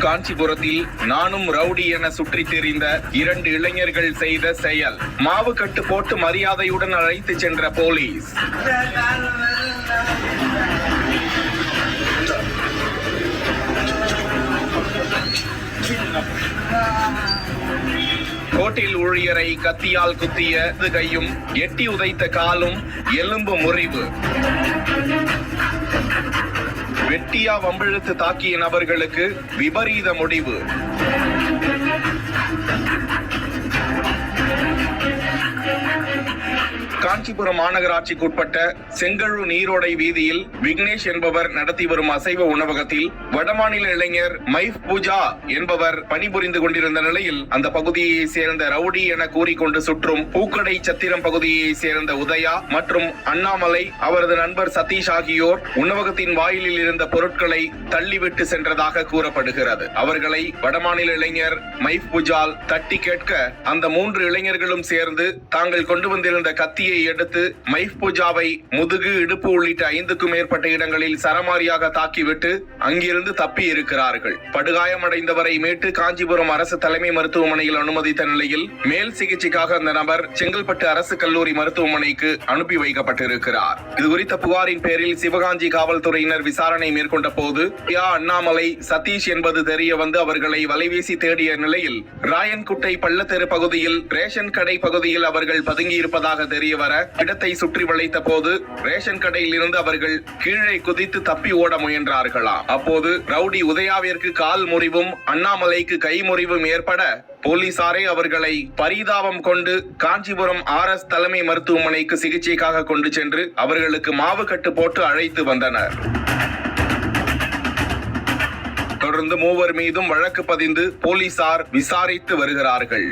காஞ்சிபுரத்தில் நானும் ரவுடி என சுற்றித் தெரிந்த இரண்டு இளைஞர்கள் செய்த செயல். மாவு கட்டு போட்டு மரியாதையுடன் அழைத்து சென்ற போலீஸ். கோட்டில் ஊழியரை கத்தியால் குத்திய கையும் எட்டி உதைத்த காலும் எலும்பு முறிவு. வெட்டியா வம்பிழுத்து தாக்கிய நபர்களுக்கு விபரீத முடிவு. காஞ்சிபுரம் மாநகராட்சிக்குட்பட்ட செங்கழு நீரோடை வீதியில் விக்னேஷ் என்பவர் நடத்தி வரும் அசைவ உணவகத்தில் வடமாநில இளைஞர் மைஃப் பூஜா என்பவர் பணிபுரிந்து கொண்டிருந்த நிலையில் அந்த பகுதியை சேர்ந்த ரவுடி என கூறிக்கொண்டு சுற்றும் பூக்கடை சத்திரம் பகுதியை சேர்ந்த உதயா மற்றும் அண்ணாமலை அவரது நண்பர் சதீஷ் ஆகியோர் உணவகத்தின் வாயிலில் இருந்த பொருட்களை தள்ளிவிட்டு சென்றதாக கூறப்படுகிறது. அவர்களை வடமாநில இளைஞர் மைஃப் புஜால் தட்டி கேட்க அந்த மூன்று இளைஞர்களும் சேர்ந்து தாங்கள் கொண்டு வந்திருந்த கத்தியை எடுத்து மைஃப் புஜாவை முதுகு இடுப்பு உள்ளிட்ட ஐந்துக்கும் மேற்பட்ட இடங்களில் சரமாரியாக தாக்கிவிட்டு அங்கிருந்து தப்பி இருக்கிறார்கள். படுகாயமடைந்தவரை மீட்டு காஞ்சிபுரம் அரசு தலைமை மருத்துவமனையில் அனுமதித்த நிலையில் மேல் சிகிச்சைக்காக அந்த நபர் செங்கல்பட்டு அரசு கல்லூரி மருத்துவமனைக்கு அனுப்பி வைக்கப்பட்டிருக்கிறார். இது குறித்த புகாரின் பேரில் சிவகாஞ்சி காவல்துறையினர் விசாரணை மேற்கொண்ட போது அண்ணாமலை சதீஷ் என்பது தெரிய வந்து அவர்களை வலைவீசி தேடிய நிலையில் ராயன்குட்டை பள்ளத்தெரு பகுதியில் ரேஷன் கடை பகுதியில் அவர்கள் பதுங்கியிருப்பதாக தெரிய வர இடத்தை சுற்றி வளைத்த போது ரேஷன் கடையில் இருந்து அவர்கள் கீழே குதித்து தப்பி ஓட முயன்றார்களாம் அப்போது ரவுடி உதயாவிற்கு கால் முறிவும் அண்ணாமலைக்கு கை முறிவும் ஏற்பட போலீசாரே அவர்களை பரிதாபம் கொண்டு காஞ்சிபுரம் ஆர் எஸ் தலைமை மருத்துவமனைக்கு சிகிச்சைக்காக கொண்டு சென்று அவர்களுக்கு மாவு கட்டு போட்டு அழைத்து வந்தனர். தொடர்ந்து மூவர் மீதும் வழக்கு பதிந்து போலீசார் விசாரித்து வருகிறார்கள்.